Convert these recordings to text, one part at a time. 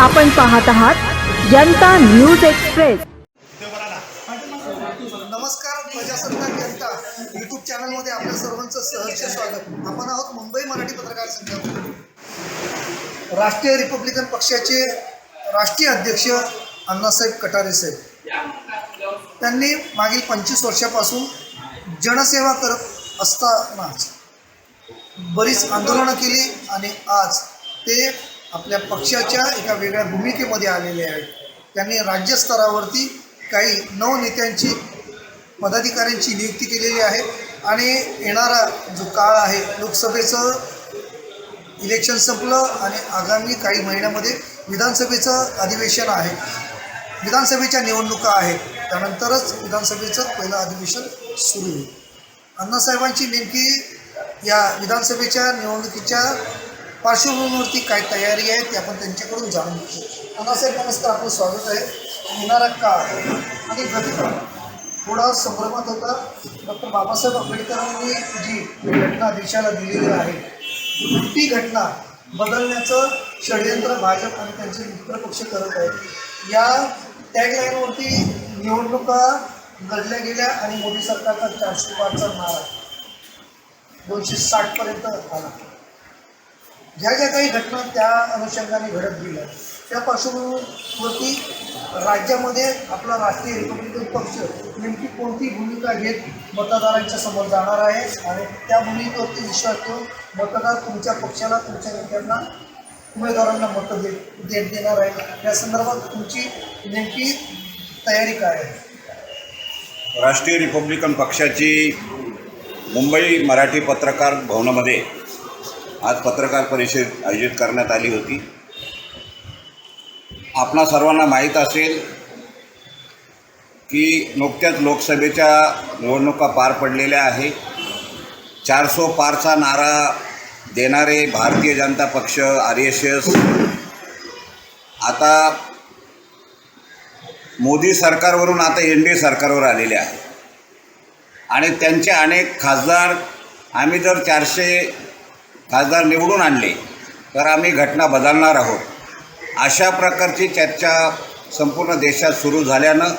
आपण पाहत आहात जनता न्यूज एक्सप्रेस. नमस्कार प्रजासत्ताक जनता. यूट्यूब चॅनलमध्ये आपल्या सर्वांचं सहर्ष स्वागत. आपण आहोत मुंबई मराठी पत्रकार संघामध्ये राष्ट्रीय रिपब्लिकन पक्षाचे राष्ट्रीय अध्यक्ष अण्णासाहेब कटारे साहेब. त्यांनी मागील पंचवीस वर्षापासून जनसेवा करत असतानाच बरीच आंदोलनं केली आणि आज ते आपल्या पक्षाच्या एका वेगळ्या भूमिकेमध्ये आलेले आहेत. त्यांनी राज्यस्तरावरती काही नवनेत्यांची पदाधिकाऱ्यांची नियुक्ती केलेली आहे आणि येणारा जो काळ आहे लोकसभेचं इलेक्शन संपलं आणि आगामी काही महिन्यामध्ये विधानसभेचं अधिवेशन आहे. विधानसभेच्या निवडणुका आहेत. त्यानंतरच विधानसभेचं पहिलं अधिवेशन सुरू होईल. अण्णासाहेबांची नेमकी या विधानसभेच्या निवडणुकीच्या पार्श्वभूमीवरती काय तयारी आहे ते आपण त्यांच्याकडून जाणून घेऊ. अण्णासाहेब नमस्कार आपलं स्वागत आहे. येणारा काळ आणि घटना थोडा संभ्रमात होता. डॉक्टर बाबासाहेब आंबेडकरांनी जी घटना देशाला दिलेली आहे ती घटना बदलण्याचं षडयंत्र भाजप आणि त्यांचे मित्रपक्ष करत आहेत. या टॅगलाईनवरती निवडणुका लढल्या गेल्या आणि मोदी सरकारचा चारशे पाचचा नारा दोनशे साठपर्यंत आला ज्या ज्या काही घटना त्या अनुषंगाने घडत गेल्या त्या पार्श्वभूमीवरती राज्यामध्ये आपला राष्ट्रीय रिपब्लिकन पक्ष नेमकी कोणती भूमिका घेत मतदारांच्या समोर जाणार आहे आणि त्या भूमिकेवरती विश्वास ठेवून मतदार तुमच्या पक्षाला तुमच्या नेत्यांना उमेदवारांना मतं दे देत देणार आहे. या संदर्भात तुमची नेमकी तयारी काय आहे? राष्ट्रीय रिपब्लिकन पक्षाची मुंबई मराठी पत्रकार भवनामध्ये आज पत्रकार परिषद आयोजित करण्यात आली होती. आपणा सर्वांना माहीत असेल की नुकत्याच लोकसभेच्या निवडणुका पार पडलेल्या आहे चारसो पारचा नारा देणारे भारतीय जनता पक्ष आर एस एस आता मोदी सरकारवरून आता एन डी ए सरकारवर आलेले आहे आणि त्यांचे अनेक खासदार आम्ही जर चारशे खासदार निवडून आणले तर आम्ही घटना बदलणार आहोत. अशा प्रकारची चर्चा संपूर्ण देशात सुरू झाल्यानं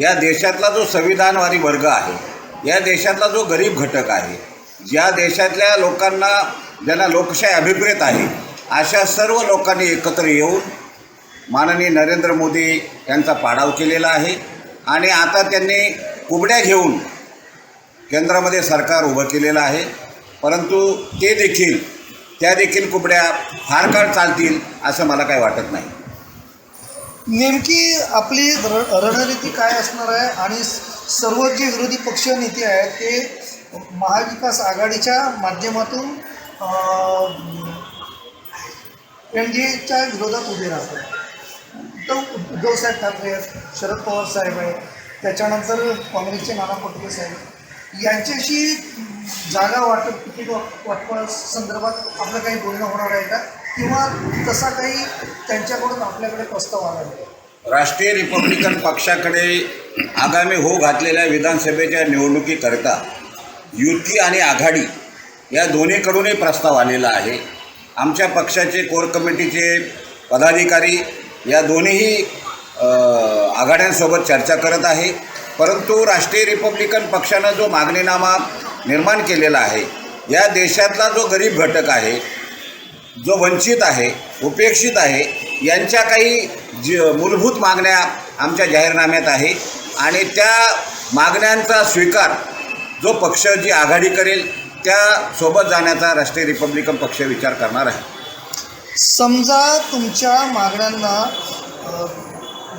या देशातला जो संविधानवादी वर्ग आहे या देशातला जो गरीब घटक आहे ज्या देशातल्या लोकांना ज्यांना लोकशाही अभिप्रेत आहे अशा सर्व लोकांनी एकत्र येऊन माननीय नरेंद्र मोदी यांचा पाडाव केलेला आहे आणि आता त्यांनी कुबड्या घेऊन केंद्रामध्ये सरकार उभं केलेलं आहे. परंतु ते देखील त्या देखील कुबड्या फार काळ चालतील असं मला काही वाटत नाही. नेमकी आपली र रणनीती काय असणार आहे आणि सर्व जे विरोधी पक्ष नेते आहेत ते महाविकास आघाडीच्या माध्यमातून एन डी एच्या विरोधात उभे राहतात. तर उद्धवसाहेब ठाकरे आहेत शरद पवार साहेब आहेत त्याच्यानंतर काँग्रेसचे नाना पटोले साहेब यांच्याशी जागा वाटप तिकीट वाटपा संदर्भात आपलं काही बोलणं होणार आहे का? किंवा तसा काही त्यांच्याकडून आपल्याकडे प्रस्ताव आला आहे? राष्ट्रीय रिपब्लिकन पक्षाकडे आगामी हो घातलेल्या विधानसभेच्या निवडणुकीकरता युती आणि आघाडी या दोन्हीकडूनही प्रस्ताव आलेला आहे. आमच्या पक्षाचे कोर कमिटीचे पदाधिकारी या दोन्हीही आघाड्यांसोबत चर्चा करत आहे. परंतु राष्ट्रीय रिपब्लिकन पक्षानं जो मागणीनामा निर्माण केलेला आहे या देशातला जो गरीब घटक आहे जो वंचित आहे उपेक्षित आहे यांच्या काही ज मूलभूत मागण्या आमच्या जाहीरनाम्यात आहे आणि त्या मागण्यांचा स्वीकार जो पक्ष जी आघाडी करेल त्या सोबत जाण्याचा राष्ट्रीय रिपब्लिकन पक्ष विचार करणार आहे. समजा तुमच्या मागण्यांना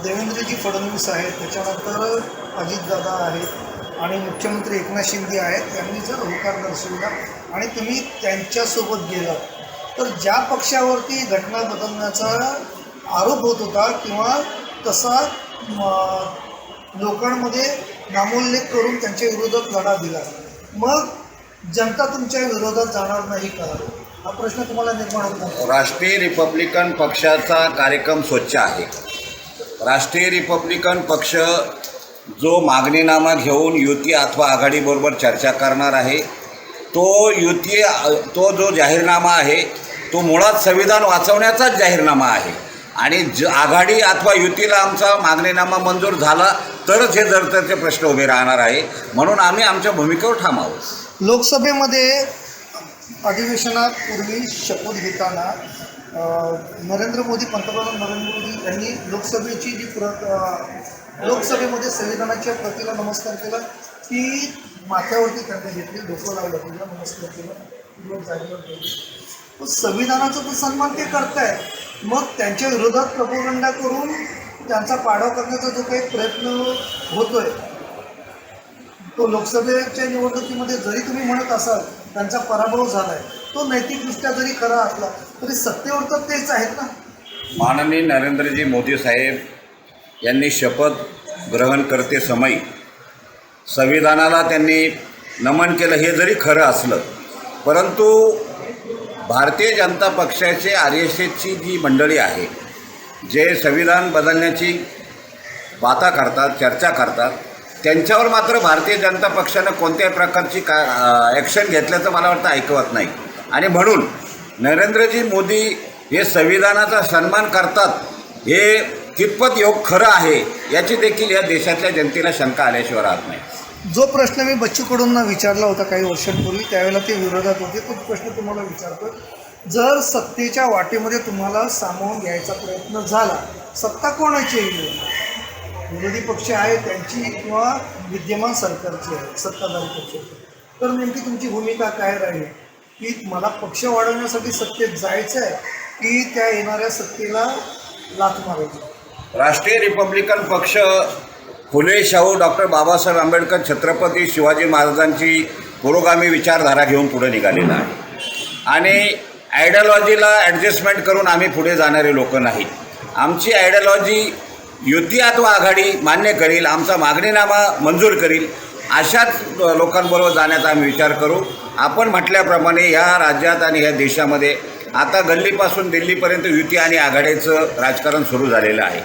देवेंद्रजी फडणवीस आहेत त्याच्यानंतर अजितदादा आहेत आणि मुख्यमंत्री एकनाथ शिंदे आहेत त्यांनी जर होकार दर्शविला आणि तुम्ही त्यांच्यासोबत गेलात तर ज्या पक्षावरती घटना बदलण्याचा आरोप होत होता किंवा तसा लोकांमध्ये नामोल्लेख करून त्यांच्या विरोधात लढा दिला मग जनता तुमच्या विरोधात जाणार नाही का? हा प्रश्न तुम्हाला निर्माण होतो राष्ट्रीय रिपब्लिकन पक्षाचा कार्यक्रम स्वच्छ आहे. राष्ट्रीय रिपब्लिकन पक्ष जो मागणीनामा घेऊन युती अथवा आघाडीबरोबर चर्चा करणार आहे तो युती तो जो जाहीरनामा आहे तो मुळात संविधान वाचवण्याचाच जाहीरनामा आहे. आणि ज आघाडी अथवा युतीला आमचा मागणीनामा मंजूर झाला तरच हे जरतरचे प्रश्न उभे राहणार आहे. म्हणून आम्ही आमच्या भूमिकेवर ठाम आहोत. लोकसभेमध्ये अधिवेशनापूर्वी शपथ घेताना नरेंद्र मोदी पंतप्रधान नरेंद्र मोदी यांनी लोकसभेची जी पुर लोकसभेमध्ये संविधानाच्या प्रतीला नमस्कार केला ती माथ्यावरती त्यांनी घेतली डोकं लावलं तिला नमस्कार केला जागेवर पण संविधानाचा तर सन्मान ते करताय मग त्यांच्या विरोधात प्रपोगंडा करून त्यांचा पाडाव करण्याचा जो काही प्रयत्न होतोय तो लोकसभेच्या निवडणुकीमध्ये जरी तुम्ही म्हणत असाल त्यांचा पराभव झालाय. तो नैतिकदृष्ट्या जरी खरा असला तरी सत्तेवर तर तेच आहेत ना. माननीय नरेंद्रजी मोदी साहेब यांनी शपथ ग्रहण करते समय संविधानाला त्यांनी नमन केलं हे जरी खरं असलं परंतु भारतीय जनता पक्षाचे आर एस एसची जी मंडळी आहे जे संविधान बदलण्याची बाता करतात चर्चा करतात त्यांच्यावर मात्र भारतीय जनता पक्षानं कोणत्याही प्रकारची का ॲक्शन घेतल्याचं मला वाटतं ऐकवत नाही. आणि म्हणून नरेंद्रजी मोदी हे संविधानाचा सन्मान करतात हे कितपत योग खरं आहे याची देखील या देशातल्या जनतेला शंका आल्याशिवाय राहत नाही. जो प्रश्न मी बच्चूकडून विचारला होता काही वर्षांपूर्वी त्यावेळेला ते विरोधात होते. तो प्रश्न तुम्हाला विचारतो जर सत्तेच्या वाटेमध्ये तुम्हाला सामावून घ्यायचा प्रयत्न झाला सत्ता कोणाची विरोधी पक्ष आहे त्यांची किंवा विद्यमान सरकारची आहे सत्ताधारी पक्ष? तर नेमकी तुमची भूमिका काय राहील? की मला पक्ष वाढवण्यासाठी सत्तेत जायचं आहे की त्या येणाऱ्या सत्तेला लाथ मारायची. राष्ट्रीय रिपब्लिकन पक्ष फुले शाहू डॉक्टर बाबासाहेब आंबेडकर छत्रपती शिवाजी महाराजांची पुरोगामी विचारधारा घेऊन पुढे निघालेला आहे. आणि आयडियॉलॉजीला ॲडजस्टमेंट करून आम्ही पुढे जाणारे लोक नाही आमची आयडियॉलॉजी युती अथवा आघाडी मान्य करील आमचा मागणीनामा मंजूर करील. अशाच लोकांबरोबर जाण्याचा आम्ही विचार करू. आपण म्हटल्याप्रमाणे या राज्यात आणि या देशामध्ये आता गल्लीपासून दिल्लीपर्यंत युती आणि आघाडीचं राजकारण सुरू झालेलं आहे.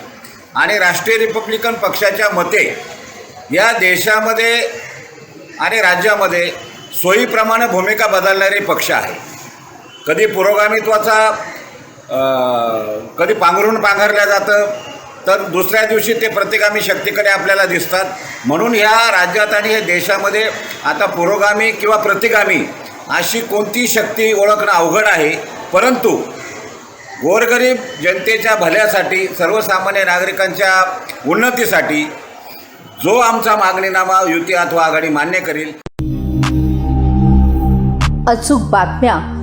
आणि राष्ट्रीय रिपब्लिकन पक्षाच्या मते या देशामध्ये आणि राज्यामध्ये सोयीप्रमाणे भूमिका बदलणारे पक्ष आहे. कधी पुरोगामित्वाचा कधी पांघरून पांघरल्या जातं तर दुसऱ्या दिवशी ते प्रतिगामी शक्तीकडे आपल्याला दिसतात. म्हणून ह्या राज्यात आणि या देशामध्ये आता पुरोगामी किंवा प्रतिगामी अशी कोणती शक्ती ओळखणं अवघड आहे. परंतु गोरगरीब जनतेच्या भल्यासाठी सर्वसामान्य नागरिकांच्या उन्नतीसाठी जो आमचा मागणीनामा युती अथवा आघाडी मान्य करील. अचूक बातम्या